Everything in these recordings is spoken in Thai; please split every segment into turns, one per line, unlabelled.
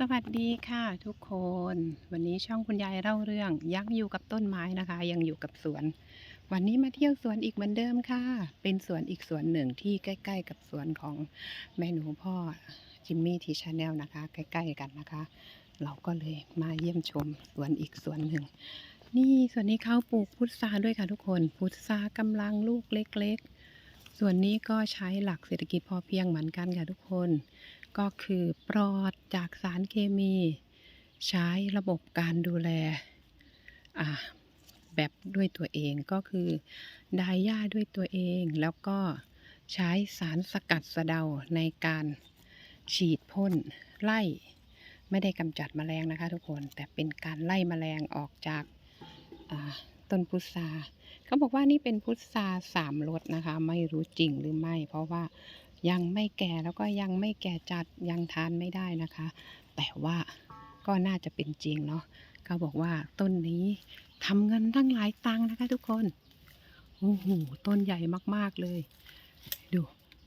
สวัสดีค่ะทุกคน วันนี้ช่องคุณยายเล่าเรื่องยังอยู่กับต้นไม้นะคะ ยังอยู่กับสวน วันนี้มาเที่ยวสวนอีกเหมือนเดิมค่ะ เป็นสวนอีกสวนหนึ่งที่ใกล้ ๆ กับสวนของแม่หนูพ่อจิมมี่ทีชาแนลนะคะ ใกล้ ๆ กันนะคะ เราก็เลยมาเยี่ยมชมสวนอีกสวนหนึ่ง นี่สวนนี้เขาปลูกพุทราด้วยค่ะทุกคนพุทรากำลังลูกเล็ก ๆ ส่วนนี้ก็ใช้หลักเศรษฐกิจพอเพียงเหมือนกันค่ะทุกคน ก็คือปลอดจากสารเคมี ใช้ระบบการดูแลแบบด้วยตัวเองก็คือดายหญ้าด้วยตัวเอง แล้วก็ใช้สารสกัดสะเดาในการฉีดพ่นไล่ไม่ได้กำจัดแมลงนะคะทุกคนแต่เป็นการไล่แมลงออกจากา ต้นพุทราเขาบอกว่านี่เป็นพุทราสามรสนะคะ ไม่รู้จริงหรือไม่ เพราะว่ายังไม่แก่แล้วก็ยังไม่แก่จัดยังทานไม่ได้นะคะ แต่ว่าก็น่าจะเป็นจริงเนาะเขาบอกว่าต้นนี้ทำเงินตั้งหลายตังค์นะคะ ทุกคนโอ้โหต้นใหญ่มากๆเลย ดู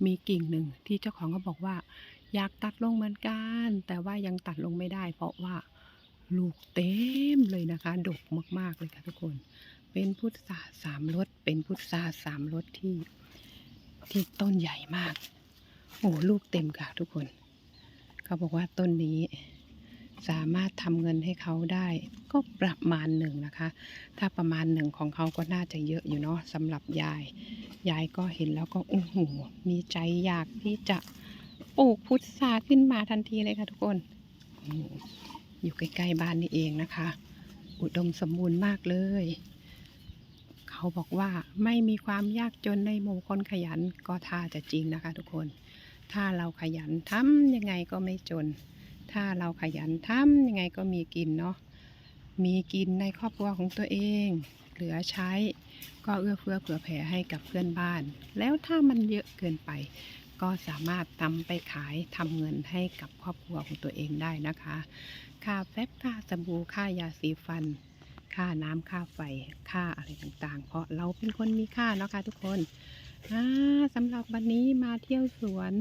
มีกิ่งหนึ่งที่เจ้าของก็บอกว่า อยากตัดลงเหมือนกัน แต่ว่ายังตัดลงไม่ได้ เพราะว่าลูกเต็มเลยนะคะ ดกมากๆเลยค่ะทุกคน เป็นพุทราสามรสเป็นพุทราสามรสที่ที่ต้นใหญ่มาก โอ้ลูกเต็มค่ะทุกคน เขาบอกว่าต้นนี้สามารถทำเงินให้เขาได้ ก็ประมาณหนึ่งนะคะ ถ้าประมาณหนึ่งของเขาก็น่าจะเยอะอยู่เนาะสำหรับยาย ยายก็เห็นแล้วก็โอ้โหมีใจอยากที่จะปลูกพุทราขึ้นมาทันทีเลยค่ะทุกคน อยู่ใกล้ๆบ้านนี่เองนะคะ อุดมสมบูรณ์มากเลย เขาบอกว่าไม่มีความยากจนในหมู่คนขยันก็ท่าจะจริงนะคะ ทุกคน ถ้าเราขยันทำยังไงก็ไม่จน ถ้าเราขยันทำยังไงก็มีกินเนาะมีกินในครอบครัวของตัวเอง เหลือใช้ ก็เอื้อเฟื้อเผื่อแผ่ให้กับเพื่อนบ้าน แล้วถ้ามันเยอะเกินไป ก็สามารถนำไปขายทำเงินให้กับครอบครัวของตัวเองได้นะคะ ค่าแฟบค่าสบู่ค่ายาสีฟัน ค่าน้ำค่าไฟค่าอะไรต่างๆ เพราะเราเป็นคนมีค่าเนาะค่ะทุกคนอ่าสำหรับวันนี้มาเที่ยวสวน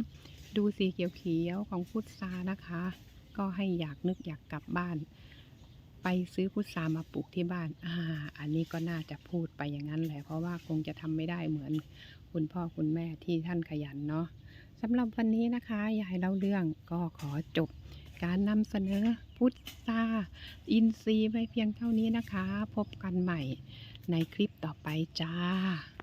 ดูสีเขียวๆของพุทรานะคะ ก็ให้อยากนึกอยากกลับบ้าน ไปซื้อพุทรามาปลูกที่บ้านอ่าอันนี้ก็น่าจะพูดไปอย่างนั้นแหละเพราะว่าคงจะทำไม่ได้เหมือนคุณพ่อคุณแม่ที่ท่านขยันเนาะสำหรับวันนี้นะคะยายเล่าเรื่องก็ขอจบ การนำเสนอพุทธาอินทรีย์ไว้เพียงเท่านี้นะคะ พบกันใหม่ในคลิปต่อไปจ้า